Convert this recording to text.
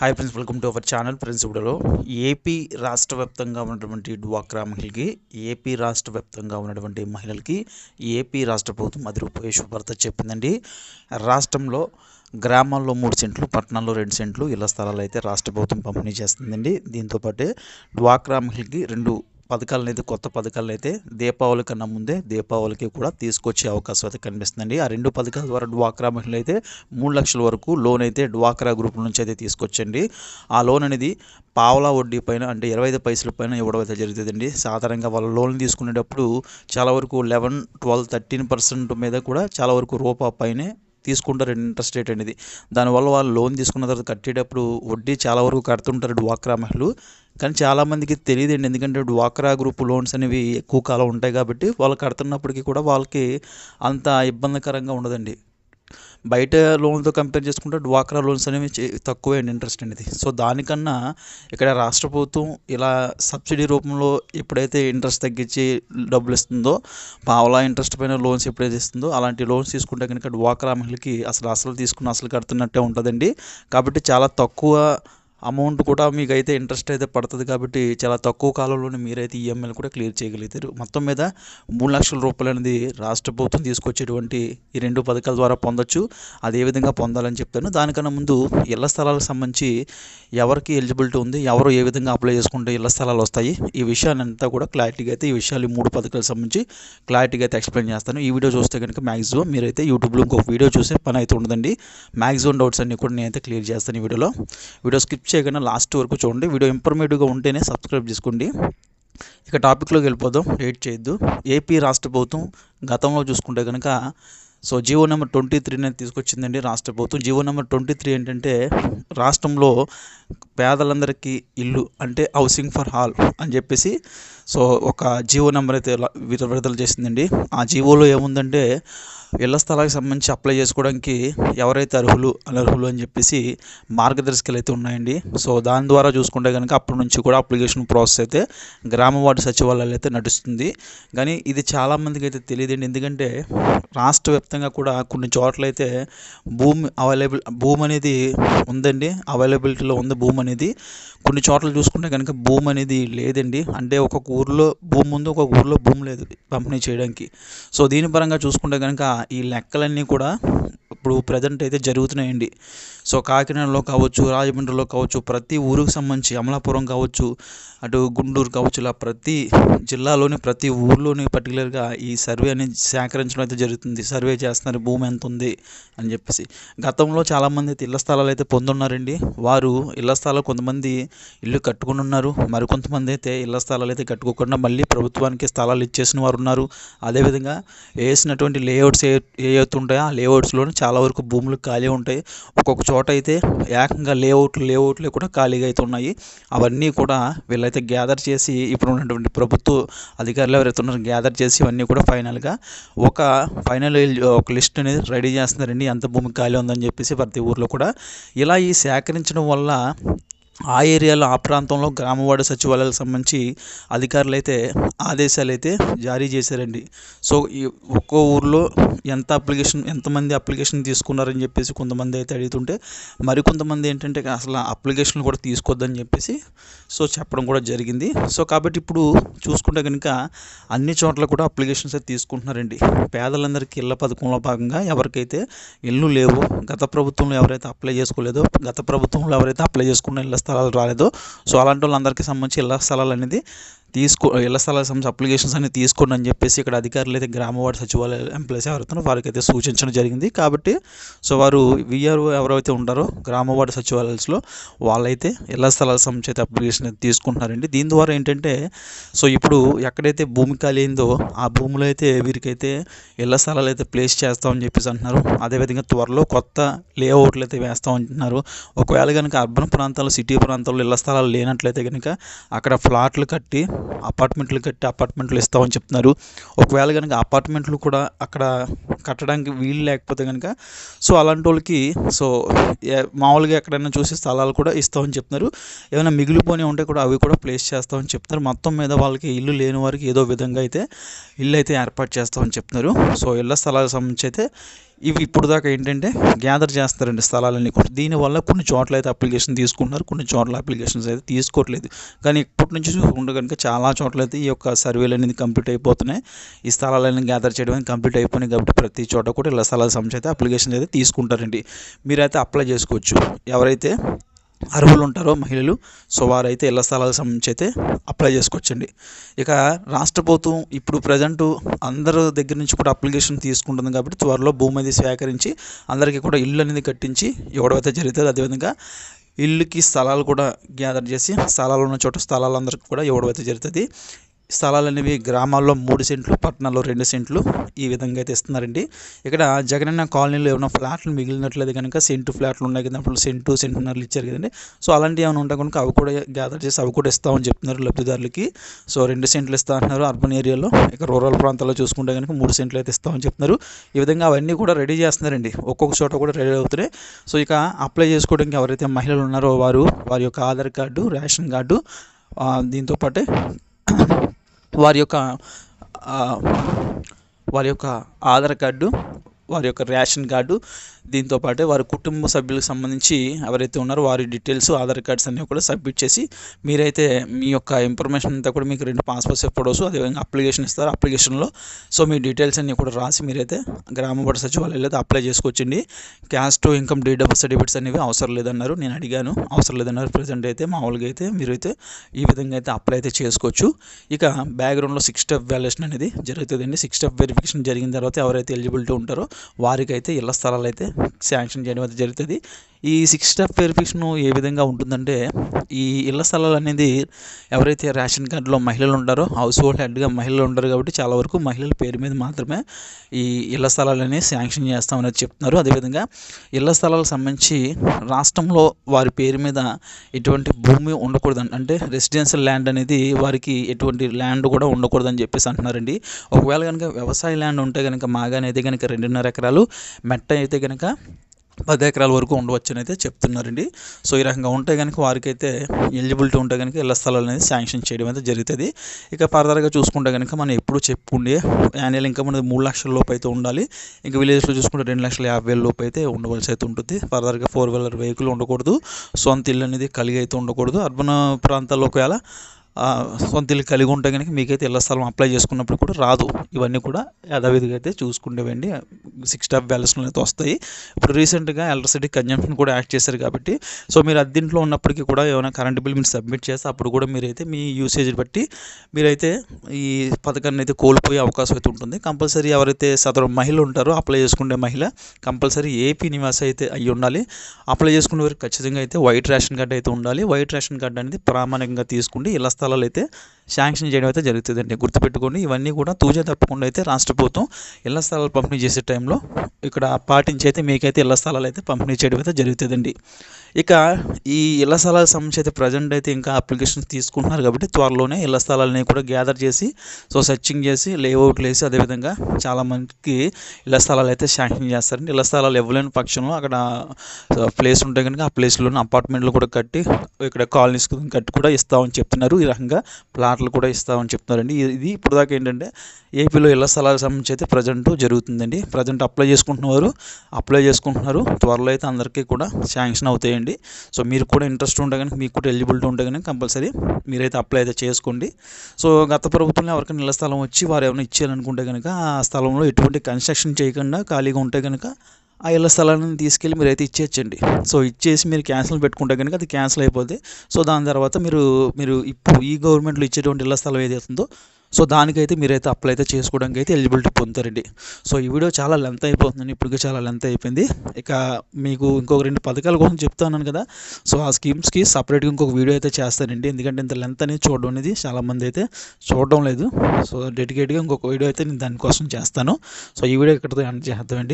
Hi friends welcome to our channel friends ఇప్పుడులో AP రాష్ట్ర వ్యాప్తంగా ఉన్నటువంటి డ్వాక్రా మహిళకి ఏపీ రాష్ట్ర వ్యాప్తంగా ఉన్నటువంటి మహిళలకి ఏపీ రాష్ట్ర ప్రభుత్వం అది రూపాయి శుభార్త చెప్పిందండి. రాష్ట్రంలో గ్రామాల్లో మూడు సెంట్లు పట్టణాల్లో రెండు సెంట్లు ఇళ్ళ స్థలాలు అయితే రాష్ట్ర ప్రభుత్వం పంపిణీ చేస్తుందండి. దీంతోపాటు డ్వాక్రా మహిళకి రెండు పథకాలను అయితే కొత్త పథకాలను అయితే దీపావళి కన్నా ముందే దీపావళికి కూడా తీసుకొచ్చే అవకాశం అయితే కనిపిస్తుందండి. ఆ రెండు పథకాల ద్వారా డ్వాక్రా మహిళలు అయితే మూడు లక్షల వరకు లోన్ అయితే డ్వాక్రా గ్రూప్ నుంచి అయితే తీసుకొచ్చండి. ఆ లోన్ అనేది పావలా వడ్డీ పైన అంటే ఇరవై ఐదు పైసల పైన ఇవ్వడం అయితే జరుగుతుందండి. సాధారణంగా వాళ్ళు లోన్ తీసుకునేటప్పుడు చాలా వరకు లెవెన్ ట్వెల్వ్ థర్టీన్ పర్సెంట్ మీద కూడా చాలా వరకు రూపా పైనే తీసుకుంటారు ఇంట్రెస్ట్ రేట్ అనేది. దానివల్ల వాళ్ళు లోన్ తీసుకున్న తర్వాత కట్టేటప్పుడు వడ్డీ చాలా వరకు కడుతుంటారు డ్వాక్రా మహిళలు. కానీ చాలామందికి తెలియదండి. ఎందుకంటే డ్వాక్రా గ్రూప్ లోన్స్ అనేవి ఎక్కువ కాలం ఉంటాయి కాబట్టి వాళ్ళు కడుతున్నప్పటికీ కూడా వాళ్ళకి అంత ఇబ్బందికరంగా ఉండదండి. బయట లోన్తో కంపేర్ చేసుకుంటే డ్వాక్రా లోన్స్ అనేవి తక్కువ అండి ఇంట్రెస్ట్ అనేది. సో దానికన్నా ఇక్కడ రాష్ట్ర ప్రభుత్వం ఇలా సబ్సిడీ రూపంలో ఎప్పుడైతే ఇంట్రెస్ట్ తగ్గించి డబ్బులు ఇస్తుందో పావలా ఇంట్రెస్ట్ పైన లోన్స్ ఎప్పుడైతే ఇస్తుందో అలాంటి లోన్స్ తీసుకుంటే కనుక డ్వాక్రా మహిళకి అసలు అసలు తీసుకున్న అసలు కడుతున్నట్టే ఉంటుందండి. కాబట్టి చాలా తక్కువ అమౌంట్ కూడా మీకైతే ఇంట్రెస్ట్ అయితే పడుతుంది కాబట్టి చాలా తక్కువ కాలంలోనే మీరైతే ఈఎంఐలు కూడా క్లియర్ చేయగలుగుతారు మొత్తం మీద మూడు లక్షల రూపాయలు అనేది రాష్ట్ర ప్రభుత్వం తీసుకొచ్చేటువంటి ఈ రెండు పథకాల ద్వారా పొందొచ్చు. అది ఏ విధంగా పొందాలని చెప్తాను. దానికన్నా ముందు ఇళ్ళ స్థలాలకు సంబంధించి ఎవరికి ఎలిజిబిలిటీ ఉంది ఎవరు ఏ విధంగా అప్లై చేసుకుంటే ఇళ్ళ స్థలాలు వస్తాయి ఈ విషయాన్ని అంతా కూడా క్లారిటీగా అయితే ఈ విషయాలు ఈ మూడు పథకాలకు సంబంధించి క్లారిటీగా అయితే ఎక్స్ప్లెయిన్ చేస్తాను. ఈ వీడియో చూస్తే కనుక మ్యాక్సిమం మీరైతే యూట్యూబ్లో ఇంకొక వీడియో చూసే పని అయితే ఉండదండి. మ్యాక్సిమం డౌట్స్ అన్ని కూడా నేనైతే క్లియర్ చేస్తాను ఈ వీడియోలో. వీడియో స్కిప్ చేయకుండా లాస్ట్ వరకు చూడండి. వీడియో ఇన్ఫర్మేటివ్గా ఉంటేనే సబ్స్క్రైబ్ చేసుకోండి. ఇక టాపిక్లోకి వెళ్ళిపోదాం. వెయిట్ చేయొద్దు. ఏపీ రాష్ట్ర ప్రభుత్వం గతంలో చూసుకుంటే కనుక so GO number twenty three అనేది తీసుకొచ్చిందండి రాష్ట్ర ప్రభుత్వం. జీవో నెంబర్ ట్వంటీ త్రీ ఏంటంటే రాష్ట్రంలో పేదలందరికీ ఇల్లు అంటే హౌసింగ్ ఫర్ హాల్ అని చెప్పేసి సో ఒక జీవో నెంబర్ అయితే విడుదల చేసిందండి. ఆ జీవోలో ఏముందంటే ఇళ్ళ స్థలానికి సంబంధించి అప్లై చేసుకోవడానికి ఎవరైతే అర్హులు అనర్హులు అని చెప్పేసి మార్గదర్శకాలు అయితే ఉన్నాయండి. సో దాని ద్వారా చూసుకుంటే కనుక అప్పటి నుంచి కూడా అప్లికేషన్ ప్రాసెస్ అయితే గ్రామ వార్డు సచివాలయాలు అయితే నడుస్తుంది. కానీ ఇది చాలామందికి అయితే తెలియదండి. ఎందుకంటే రాష్ట్ర వ్యాప్తంగా కూడా కొన్ని చోట్ల అయితే భూమి అవైలబుల్ భూమి అనేది ఉందండి. అవైలబిలిటీలో ఉంది భూమి అనేది. కొన్ని చోట్ల చూసుకుంటే కనుక భూమి అనేది లేదండి. అంటే ఒక్కొక్క ఊర్లో భూమి ఉంది ఒక ఊర్లో భూమి లేదు పంపిణీ చేయడానికి. సో దీని పరంగా చూసుకుంటే కనుక ఈ లెక్కలన్నీ కూడా ఇప్పుడు ప్రజెంట్ అయితే జరుగుతున్నాయండి సో కాకినాడలో కావచ్చు రాజమండ్రిలో కావచ్చు ప్రతి ఊరికి సంబంధించి అమలాపురం కావచ్చు అటు గుంటూరు కావచ్చు ఇలా ప్రతి జిల్లాలోని ప్రతి ఊర్లోని పర్టికులర్గా ఈ సర్వే అనేది సేకరించడం అయితే జరుగుతుంది సర్వే చేస్తున్నారు భూమి ఎంత ఉంది అని చెప్పేసి గతంలో చాలామంది అయితే ఇళ్ళ స్థలాలు అయితే పొందున్నారండి వారు ఇళ్ళ స్థలాలు కొంతమంది ఇల్లు కట్టుకుని ఉన్నారు మరికొంతమంది అయితే ఇళ్ళ స్థలాలు అయితే కట్టుకోకుండా మళ్ళీ ప్రభుత్వానికి స్థలాలు ఇచ్చేసిన వారు ఉన్నారు అదేవిధంగా వేసినటువంటి లేఅవుట్స్ ఏ ఏ అవుతుంటాయో ఆ లేఅవుట్స్లోనే చాలా వరకు భూములు ఖాళీ ఉంటాయి. ఒక్కొక్క చోట అయితే ఏకంగా లేఅవుట్లు లేఅవుట్లే కూడా ఖాళీగా అయితే ఉన్నాయి. అవన్నీ కూడా వీళ్ళైతే గ్యాదర్ చేసి ఇప్పుడు ఉన్నటువంటి ప్రభుత్వ అధికారులు ఎవరైతే ఉన్నారో గ్యాదర్ చేసి ఇవన్నీ కూడా ఫైనల్గా ఒక ఫైనల్ ఒక లిస్ట్ అనేది రెడీ చేస్తున్నారండి. ఎంత భూమి ఖాళీ ఉందని చెప్పేసి ప్రతి ఊర్లో కూడా. ఇలా ఈ సేకరించడం వల్ల ఆ ఏరియాలో ఆ ప్రాంతంలో గ్రామవాడ సచివాలయాలకు సంబంధించి అధికారులు అయితే ఆదేశాలు అయితే జారీ చేశారండి. సో ఈ ఒక్కో ఊర్లో ఎంత అప్లికేషన్ ఎంతమంది అప్లికేషన్ తీసుకున్నారని చెప్పేసి కొంతమంది అయితే అడుగుతుంటే మరికొంతమంది ఏంటంటే అసలు అప్లికేషన్లు కూడా తీసుకోవద్దని చెప్పేసి సో చెప్పడం కూడా జరిగింది. సో కాబట్టి ఇప్పుడు చూసుకుంటే కనుక అన్ని చోట్ల కూడా అప్లికేషన్స్ అయితే తీసుకుంటున్నారండి. పేదలందరికీ ఇళ్ళ పథకంలో భాగంగా ఎవరికైతే ఇల్లు లేవు గత ప్రభుత్వంలో ఎవరైతే అప్లై చేసుకోలేదో గత ప్రభుత్వంలో ఎవరైతే అప్లై చేసుకున్న ఇళ్ళ స్థలాలు రాలేదు. సో అలాంటి వాళ్ళందరికీ సంబంధించి ఇళ్ళ స్థలాలు అనేది తీసుకో ఇళ్ళ స్థలాలకు సంబంధించి అప్లికేషన్స్ అన్ని తీసుకోండి అని చెప్పేసి ఇక్కడ అధికారులు అయితే గ్రామ సచివాలయ ఎంప్లాయీస్ ఎవరైతే వారికి అయితే సూచించడం జరిగింది. కాబట్టి సో వారు విఆర్ఓ ఎవరైతే ఉంటారో గ్రామ వార్డు సచివాలయాల్లో వాళ్ళైతే ఇళ్ళ స్థలాలకు సంబంధించి అయితే అప్లికేషన్ అయితే తీసుకుంటున్నారండి. దీని ద్వారా ఏంటంటే సో ఇప్పుడు ఎక్కడైతే భూమి ఖాళీ అయిందో ఆ భూములు అయితే వీరికైతే ఇళ్ళ స్థలాలు అయితే ప్లేస్ చేస్తామని చెప్పేసి అంటున్నారు. అదేవిధంగా త్వరలో కొత్త లేఅవుట్లు అయితే వేస్తాం అంటున్నారు. ఒకవేళ కనుక అర్బన్ ప్రాంతాల్లో సిటీ ప్రాంతాల్లో ఇళ్ళ స్థలాలు లేనట్లయితే కనుక అక్కడ ఫ్లాట్లు కట్టి అపార్ట్మెంట్లు కట్టి అపార్ట్మెంట్లు ఇస్తామని చెప్తున్నారు. ఒకవేళ కనుక అపార్ట్మెంట్లు కూడా అక్కడ కట్టడానికి వీలు లేకపోతే కనుక సో అలాంటి వాళ్ళకి సో మామూలుగా ఎక్కడైనా చూసి స్థలాలు కూడా ఇస్తామని చెప్తున్నారు. ఏమైనా మిగిలిపోయి ఉంటే కూడా అవి కూడా ప్లేస్ చేస్తామని చెప్తున్నారు. మొత్తం మీద వాళ్ళకి ఇల్లు లేని వారికి ఏదో విధంగా అయితే ఇల్లు అయితే ఏర్పాటు చేస్తామని చెప్తున్నారు. సో ఇళ్ళ స్థలాలకు సంబంధించి అయితే ఇవి ఇప్పుడు దాకా ఏంటంటే గ్యాదర్ చేస్తారండి స్థలాలన్నీ కూడా. దీనివల్ల కొన్ని చోట్ల అయితే అప్లికేషన్ తీసుకుంటున్నారు కొన్ని చోట్ల అప్లికేషన్స్ అయితే తీసుకోవట్లేదు. కానీ ఇప్పటి నుంచి చూసుకుంటే కనుక చాలా చోట్ల అయితే ఈ యొక్క సర్వేలు అనేది కంప్లీట్ అయిపోతున్నాయి. ఈ స్థలాలన్నీ గ్యాదర్ చేయడం అనేది కంప్లీట్ అయిపోయినాయి కాబట్టి ప్రతి చోట కూడా ఇలా స్థలాల సంబంధించి అయితే అప్లికేషన్ అయితే తీసుకుంటారండి. మీరైతే అప్లై చేసుకోవచ్చు. ఎవరైతే అర్హులు ఉంటారో మహిళలు సో వారైతే ఇళ్ళ స్థలాలకు సంబంధించి అయితే అప్లై చేసుకోవచ్చండి. ఇక రాష్ట్ర ప్రభుత్వం ఇప్పుడు ప్రజెంట్ అందరి దగ్గర నుంచి కూడా అప్లికేషన్ తీసుకుంటుంది కాబట్టి త్వరలో భూమి అనేది సేకరించి అందరికీ కూడా ఇల్లు అనేది కట్టించి ఇవ్వడం అయితే జరుగుతుంది. అదేవిధంగా ఇల్లుకి స్థలాలు కూడా గ్యాదర్ చేసి స్థలాలు ఉన్న చోట స్థలాలందరికీ కూడా ఇవ్వడం అయితే జరుగుతుంది. స్థలాలు అనేవి గ్రామాల్లో మూడు సెంట్లు పట్టణాల్లో రెండు సెంట్లు ఈ విధంగా అయితే ఇస్తున్నారండి. ఇక్కడ జగనన్న కాలనీలో ఏమైనా ఫ్లాట్లు మిగిలినట్లయితే కనుక సెంటు ఫ్లాట్లు ఉన్నాయి కదా అప్పుడు సెంటు సెంటున్నరలు ఇచ్చారు కదండి. సో అలాంటివి ఏమైనా ఉంటే కనుక అవి కూడా గ్యాదర్ చేసి అవి కూడా ఇస్తామని చెప్తున్నారు లబ్ధిదారులకి. సో రెండు సెంట్లు ఇస్తా అంటున్నారు అర్బన్ ఏరియాలో. ఇక రూరల్ ప్రాంతాల్లో చూసుకుంటే కనుక మూడు సెంట్లు అయితే ఇస్తామని చెప్తున్నారు. ఈ విధంగా అవన్నీ కూడా రెడీ చేస్తున్నారండి. ఒక్కొక్క చోట కూడా రెడీ అవుతున్నాయి. సో ఇక అప్లై చేసుకోవడానికి ఎవరైతే మహిళలు ఉన్నారో వారు వారి యొక్క ఆధార్ కార్డు రేషన్ కార్డు దీంతో పాటే వారి యొక్క వారి యొక్క ఆధార్ కార్డు వారి యొక్క రేషన్ కార్డు దీంతో పాటే వారి కుటుంబ సభ్యులకు సంబంధించి ఎవరైతే ఉన్నారో వారి డీటెయిల్స్ ఆధార్ కార్డ్స్ అన్నీ కూడా సబ్మిట్ చేసి మీరైతే మీ యొక్క ఇన్ఫర్మేషన్ అంతా కూడా మీకు రెండు పాస్పోర్ట్ ఫోటోస్ అదేవిధంగా అప్లికేషన్ ఇస్తారు. అప్లికేషన్లో సో మీ డీటెయిల్స్ అన్నీ కూడా రాసి మీరైతే గ్రామ వార్డు సచివాలయంలో అయితే అప్లై చేసుకోవచ్చండి. Caste income date of certificates అనేవి అవసరం లేదన్నారు. నేను అడిగాను అవసరం లేదన్నారు. ప్రజెంట్ అయితే మామూలుగా అయితే మీరైతే ఈ విధంగా అయితే అప్లై అయితే చేసుకోవచ్చు. ఇక బ్యాక్గ్రౌండ్లో సిక్స్ స్టెప్ వ్యాల్యుయేషన్ అనేది జరుగుతుందండి. సిక్స్ స్టెప్ వెరిఫికేషన్ జరిగిన తర్వాత ఎవరైతే ఎలిజిబిలిటీ ఉంటారో వారికైతే ఇళ్ళ స్థలాలు అయితే శాంక్షన్ చేయడం అయితే జరుగుతుంది. ఈ సిక్స్ స్టెప్ వెరిఫికేషన్ ఏ విధంగా ఉంటుందంటే ఈ ఇళ్ళ స్థలాలు అనేది ఎవరైతే రేషన్ కార్డులో మహిళలు ఉంటారో హౌస్ హోల్డ్ హెడ్గా మహిళలు ఉంటారు కాబట్టి చాలా వరకు మహిళల పేరు మీద మాత్రమే ఈ ఇళ్ళ స్థలాలని శాంక్షన్ చేస్తామనేది చెప్తున్నారు. అదేవిధంగా ఇళ్ళ స్థలాలకు సంబంధించి రాష్ట్రంలో వారి పేరు మీద ఎటువంటి భూమి ఉండకూడదు. అంటే రెసిడెన్షియల్ ల్యాండ్ అనేది వారికి ఎటువంటి ల్యాండ్ కూడా ఉండకూడదని చెప్పేసి అంటున్నారండి. ఒకవేళ కనుక వ్యవసాయ ల్యాండ్ ఉంటే కనుక మాగా అయితే కనుక రెండున్నర ఎకరాలు మెట్ట అయితే కనుక పది ఎకరాల వరకు ఉండవచ్చు అయితే చెప్తున్నారండి. సో ఈ రకంగా ఉంటే కనుక వారికైతే ఎలిజిబిలిటీ ఉంటే కనుక ఇళ్ళ స్థలాలు అనేది శాంక్షన్ చేయడం అయితే జరుగుతుంది. ఇక ఫర్దర్గా చూసుకుంటే కనుక మనం ఎప్పుడు చెప్పుకుండే యాన్యువల్ ఇన్కమ్ అనేది మూడు లక్షల లోపు అయితే ఉండాలి. ఇంకా విలేజ్లో చూసుకుంటే రెండు లక్షల యాభై వేల లోపు అయితే ఉండవలసి అయితే ఉంటుంది. ఫర్దర్గా ఫోర్ వీలర్ వెహికల్ ఉండకూడదు. సొంత ఇల్లు అనేది కలిగి అయితే ఉండకూడదు. అర్బన్ ప్రాంతాల్లో ఒకవేళ సొంత ఇల్లు కలిగి ఉంటే కనుక మీకైతే ఇళ్ళ స్థలం అప్లై చేసుకున్నప్పుడు కూడా రాదు. ఇవన్నీ కూడా యథావిధిగా అయితే చూసుకుండేవండి సిక్స్ స్టాప్ బ్యాలెన్స్లో అయితే వస్తాయి. ఇప్పుడు రీసెంట్గా ఎలక్ట్రిసిటీ కన్జంప్షన్ కూడా యాడ్ చేశారు కాబట్టి సో మీరు అద్దీంట్లో ఉన్నప్పటికీ కూడా ఏమైనా కరెంట్ బిల్ మీరు సబ్మిట్ చేస్తే అప్పుడు కూడా మీరైతే మీ యూసేజ్ బట్టి మీరైతే ఈ పథకాన్ని అయితే కోల్పోయే అవకాశం అయితే ఉంటుంది. కంపల్సరీ ఎవరైతే సదరు మహిళ ఉంటారో అప్లై చేసుకునే మహిళ కంపల్సరీ ఏపీ నివాస అయితే అయ్యి ఉండాలి. అప్లై చేసుకునే వారికి ఖచ్చితంగా అయితే వైట్ రేషన్ కార్డు అయితే ఉండాలి. వైట్ రేషన్ కార్డు అనేది ప్రామాణికంగా తీసుకుంటే ఇళ్ళ స్థలాలు అయితే శాంక్షన్ చేయడం అయితే జరుగుతుందండి. గుర్తుపెట్టుకోండి ఇవన్నీ కూడా తూజా తప్పకుండా అయితే రాష్ట్ర ప్రభుత్వం ఇళ్ళ స్థలాలు పంపిణీ చేసే టైంలో ఇక్కడ పాటించి అయితే మీకైతే ఇళ్ళ స్థలాలు అయితే పంపిణీ చేయడం అయితే జరుగుతుందండి. ఇక ఈ ఇళ్ళ స్థలాల సంబంధించి అయితే ప్రజెంట్ అయితే ఇంకా అప్లికేషన్స్ తీసుకుంటున్నారు కాబట్టి త్వరలోనే ఇళ్ళ స్థలాలని కూడా గ్యాదర్ చేసి సో సెర్చింగ్ చేసి లేఅవుట్లు వేసి అదేవిధంగా చాలామందికి ఇళ్ళ స్థలాలు అయితే శాంక్షన్ చేస్తారండి. ఇళ్ళ స్థలాలు ఇవ్వలేని పక్షంలో అక్కడ ప్లేస్ ఉంటే కనుక ఆ ప్లేస్లోనే అపార్ట్మెంట్లు కూడా కట్టి ఇక్కడ కాలనీస్ కట్టి కూడా ఇస్తామని చెప్తున్నారు. ఈ రకంగా ప్లాట్లు కూడా ఇస్తామని చెప్తున్నారండి. ఇది- ఇప్పుడు దాకా ఏంటంటే ఏపీలో ఇళ్ళ స్థలాల సంబంధించి అయితే ప్రజెంట్ జరుగుతుందండి. ప్రజెంట్ అప్లై చేసుకుంటున్నవారు అప్లై చేసుకుంటున్నారు. త్వరలో అయితే అందరికీ కూడా శాంక్షన్ అవుతాయండి. సో మీరు కూడా ఇంట్రెస్ట్ ఉంటే కనుక మీకు కూడా ఎలిజిబిలిటీ ఉంటే కనుక కంపల్సరీ మీరైతే అప్లై అయితే చేసుకోండి. సో గత ప్రభుత్వంలో ఎవరికైనా ఇళ్ళ స్థలం వచ్చి వారు ఏమైనా ఇచ్చేయాలనుకుంటే కనుక ఆ స్థలంలో ఎటువంటి కన్స్ట్రక్షన్ చేయకుండా ఖాళీగా ఉంటే కనుక ఆ ఇళ్ళ స్థలాన్ని తీసుకెళ్ళి మీరు అయితే ఇచ్చేయచ్చండి. సో ఇచ్చేసి మీరు క్యాన్సిల్ పెట్టుకుంటే కనుక అది క్యాన్సిల్ అయిపోతే సో దాని తర్వాత మీరు మీరు ఇప్పుడు ఈ గవర్నమెంట్లో ఇచ్చేటువంటి ఇళ్ళ స్థలం ఏదైతే ఉందో సో దానికైతే మీరైతే అప్లై అయితే చేసుకోవడానికి అయితే ఎలిజిబిలిటీ పొందుతారండి. సో ఈ వీడియో చాలా లెంత్ అయిపోతుందండి. ఇప్పటికే చాలా లెంత్ అయిపోయింది. ఇక మీకు ఇంకొక రెండు పథకాల కోసం చెప్తాను కదా సో ఆ స్కీమ్స్కి సపరేట్గా ఇంకొక వీడియో అయితే చేస్తానండి. ఎందుకంటే ఇంత లెంత్ అనేది చూడడం అనేది చాలామంది అయితే చూడడం లేదు. సో డెడికేట్గా ఇంకొక వీడియో అయితే నేను దానికోసం చేస్తాను. సో ఈ వీడియో ఇక్కడితో ఎండ్ చేద్దామండి.